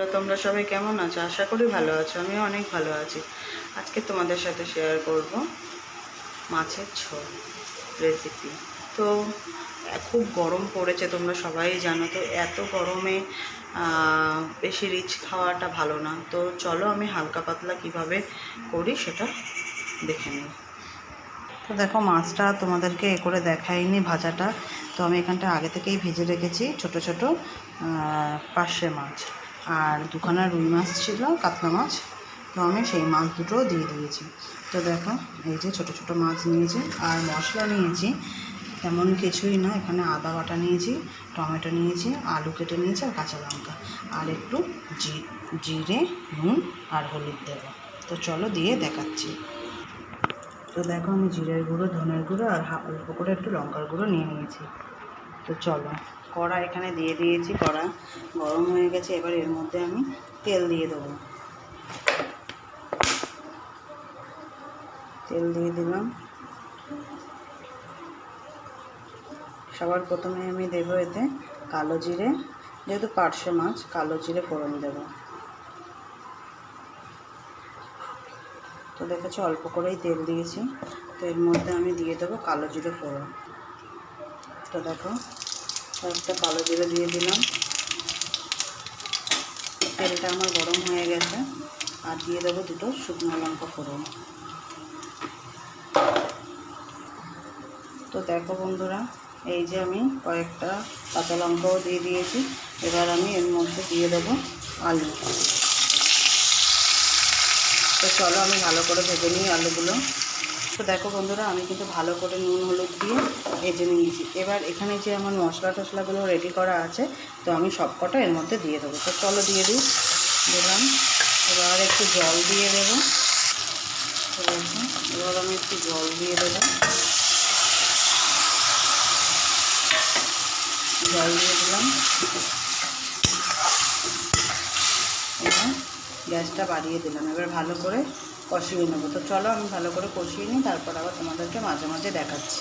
বন্ধুরা, তোমরা সবাই কেমন আছো? আশা করি ভালো আছো, আমিও অনেক ভালো আছি। আজকে তোমাদের সাথে শেয়ার করব মাছের ঝোল রেসিপি তো খুব গরম পড়েছে, তোমরা সবাই জানো, তো এত গরমে বেশি রিচ খাওয়াটা ভালো না। তো চলো আমি হালকা পাতলা কীভাবে করি সেটা দেখে নিই। তো দেখো, মাছটা তোমাদেরকে এ করে দেখাইনি ভাজাটা। তো আমি এখানটা আগে থেকেই ভেজে রেখেছি, ছোট ছোট পার্শে মাছ। আর দুখানা রুই মাছ ছিল, কাতলা মাছ। তো আমি সেই মাছ দুটোও দিয়ে দিয়েছি। তো দেখো, এই যে ছোট ছোট মাছ নিয়েছি আর মশলা নিয়েছি। তেমন কিছুই না, এখানে আদা বাটা নিয়েছি, টমেটো নিয়েছি, আলু কেটে নিয়েছি আর কাঁচা লঙ্কা। আর একটু জিরে, নুন আর হলুদ দেবো। তো চলো দিয়ে দেখাচ্ছি। তো দেখো আমি জিরের গুঁড়ো, ধনের গুঁড়ো আর অল্প করে একটু লঙ্কার গুঁড়ো নিয়ে নিয়েছি। তো চলো, কড়া এখানে দিয়ে দিয়েছি, কড়া গরম হয়ে গেছে, এবার এর মধ্যে আমি তেল দিয়ে দেবো। তেল দিয়ে দিলাম। সবার প্রথমে আমি দেবো এতে কালো জিরে, যেহেতু পার্শে মাছ, কালো জিরে ফোড়ন দেবো। তো দেখেছি, অল্প করেই তেল দিয়েছি। তো এর মধ্যে আমি দিয়ে দেবো কালো জিরে ফোড়ন। তো দেখো। একটা কালো জিরে দিয়ে দিলাম। তেলটা আমার গরম হয়ে গেছে। আর দিয়ে দেবো দুটো শুকনো লঙ্কা ফোড়ন। তো দেখো বন্ধুরা, এই যে আমি কয়েকটা কাঁচা লঙ্কাও দিয়ে দিয়েছি। এবার আমি এর মধ্যে দিয়ে দেবো আলু। তো চলো আমি ভালো করে ভেজে নিই আলুগুলো। তো দেখো বন্ধুরা, আমি কিন্তু ভালো করে নুন, হলুদ দিয়ে ভেজে নিয়েছি। এবার এখানে যে আমার মশলা টশলাগুলো রেডি করা আছে, তো আমি সব কটা এর মধ্যে দিয়ে দেবো। তো চলো দিয়ে দিই। দিলাম। এবার একটু জল দিয়ে দেবো। এবার আমি একটু জল দিয়ে দেবো জল দিয়ে দিলাম। গ্যাসটা বাড়িয়ে দিলাম। এবার ভালো করে কষিয়ে নেব। তো চলো, আমি ভালো করে কষিয়ে নিই, তারপর আবার তোমাদেরকে মাঝে মাঝে দেখাচ্ছি।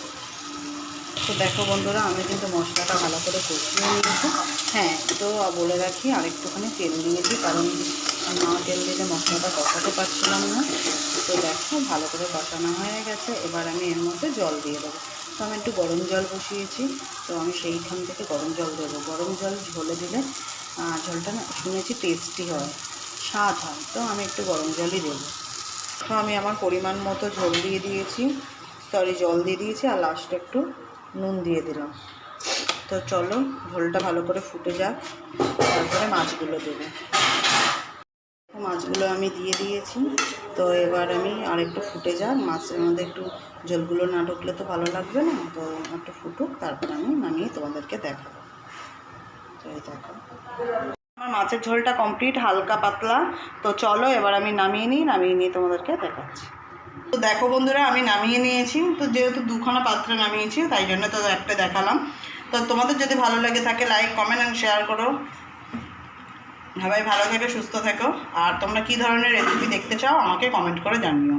তো দেখো বন্ধুরা, আমি কিন্তু মশলাটা ভালো করে কষিয়ে নিয়েছি। হ্যাঁ তো বলে রাখি, আরেকটুখানি তেল নিয়েছি কারণ না তেল দিলে মশলাটা কষাতে পারছিলাম না। তো দেখো, ভালো করে কষানো হয়ে গেছে। এবার আমি এর মধ্যে জল দিয়ে দেবো। তো আমি একটু গরম জল বসিয়েছি। তো আমি সেইখান থেকে গরম জল দেবো। গরম জল ঝোলে দিলে ঝোলটা না শুনেছি টেস্টি হয়, স্বাদ হয়। তো আমি একটু গরম জলই দেবো। তো আমি আমার পরিমাণ মতো ঝোল দিয়ে দিয়েছি। সরি জল দিয়ে দিয়েছি আর লাস্টে একটু নুন দিয়ে দিলাম। তো চলো, ঝোলটা ভালো করে ফুটে যাক। তারপরে মাছগুলো দেবো। মাছগুলো আমি দিয়ে দিয়েছি। তো এবার আমি আর একটু ফুটে যাক। মাছের মধ্যে একটু ঝোলগুলো না ঢুকলে তো ভালো লাগবে না। তো একটু ফুটুক, তারপর আমি নামিয়ে তোমাদেরকে দেখাবো। তো এই দেখো। আমার মাছের ঝোলটা কমপ্লিট হালকা পাতলা। তো চলো, এবার আমি নামিয়ে নিই, নামিয়ে নিয়ে তোমাদেরকে দেখাচ্ছি। তো দেখো বন্ধুরা, আমি নামিয়ে নিয়েছি। তো যেহেতু দুখানা পাত্রে নামিয়েছি, তাই জন্য তো একটা দেখালাম। তো তোমাদের যদি ভালো লেগে থাকে লাইক কমেন্ট অ্যান্ড শেয়ার করো। সবাই ভালো থেকো, সুস্থ থেকো। আর তোমরা কী ধরনের রেসিপি দেখতে চাও, আমাকে কমেন্ট করে জানিও।